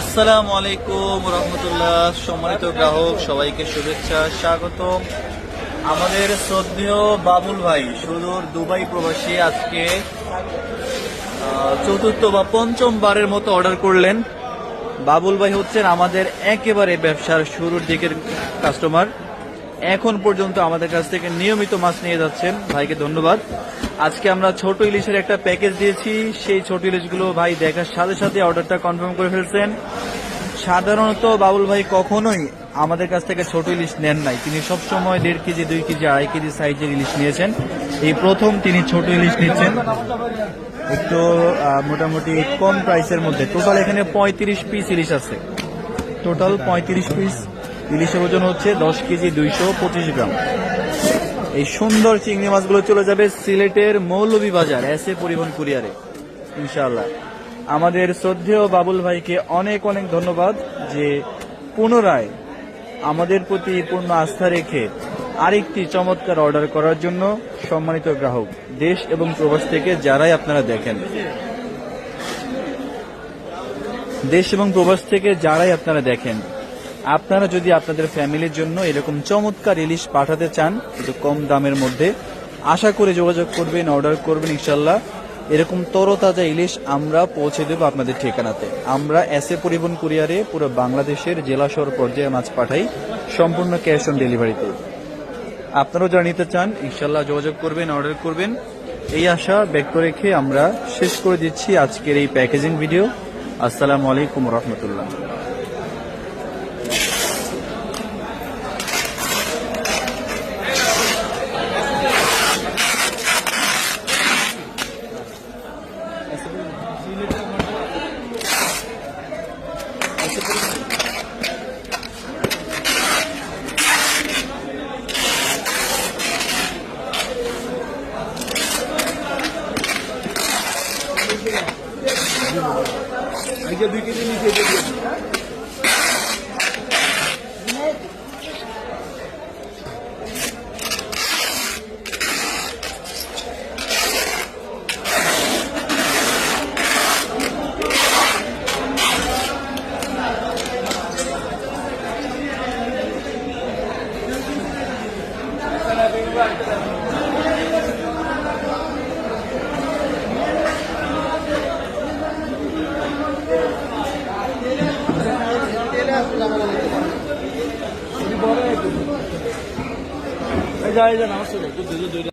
আসসালামু আলাইকুম রহমতুল্লাহ। সম্মানিত গ্রাহক, সবাইকে শুভেচ্ছা, স্বাগতম। আমাদের শ্রদ্ধেয় বাবুল ভাই, সুদূর দুবাই প্রবাসী, আজকে চতুর্থ বা পঞ্চম বারের মতো অর্ডার করলেন। বাবুল ভাই হচ্ছেন আমাদের একেবারে ব্যবসার শুরুর দিকের কাস্টমার এখন পর্যন্ত আমাদের কাছ থেকে নিয়মিত মাছ নিয়ে যাচ্ছেন। ভাইকে ধন্যবাদ। আজকে আমরা ছোট ইলিশের একটা প্যাকেজ দিয়েছি। সেই ছোট ইলিশগুলো ভাই দেখার সাথে সাথে অর্ডারটা কনফার্ম করে ফেলছেন। সাধারণত বাবুল ভাই কখনোই আমাদের কাছ থেকে ছোট ইলিশ নেন নাই। তিনি সবসময় দেড় কেজি, দুই কেজি, আড়াই কেজি সাইজের ইলিশ নিয়েছেন। এই প্রথম তিনি ছোট ইলিশ নিচ্ছেন। একটু মোটামুটি কম প্রাইসের মধ্যে। টোটাল এখানে পঁয়ত্রিশ পিস ইলিশ আছে। টোটাল পঁয়ত্রিশ পিস ইলিশের ওজন হচ্ছে দশ কেজি দুইশো পঁচিশ গ্রাম। এই সুন্দর চিংড়ি মাছগুলো চলে যাবে সিলেটের মৌলভীবাজার, এস এ পরিবহন কুরিয়ারে। ইনশাআল্লাহ। আমাদের শ্রদ্ধেয় বাবুল ভাইকে অনেক অনেক ধন্যবাদ যে পুনরায় আমাদের প্রতি পূর্ণ আস্থা রেখে আরেকটি চমৎকার অর্ডার করার জন্য সম্মানিত গ্রাহক, দেশ এবং প্রবাস থেকে যারাই আপনারা দেখেন। দেশ এবং প্রবাস থেকে যারাই আপনারা দেখেন আপনারা যদি আপনাদের ফ্যামিলির জন্য এরকম চমৎকার ইলিশ পাঠাতে চান একটু কম দামের মধ্যে, আশা করে যোগাযোগ করবেন, অর্ডার করবেন ইনশাল্লাহ এরকম তরতাজা ইলিশ আমরা পৌঁছে দেবো আপনাদের ঠিকানাতে। আমরা এসএ পরিবহন কুরিয়ারে পুরো বাংলাদেশের জেলা শহর পর্যায়ে মাছ পাঠাই, সম্পূর্ণ ক্যাশ অন ডেলিভারিতে। আপনারাও যারা নিতে চান ইনশাল্লাহ যোগাযোগ করবেন, অর্ডার করবেন। এই আশা ব্যক্ত রেখে আমরা শেষ করে দিচ্ছি আজকের এই প্যাকেজিং ভিডিও। আসসালামু আলাইকুম রহমতুল্লাহ। আজকে দুই কেজি নিচে দিয়ে এই যা এই যা নমস্তে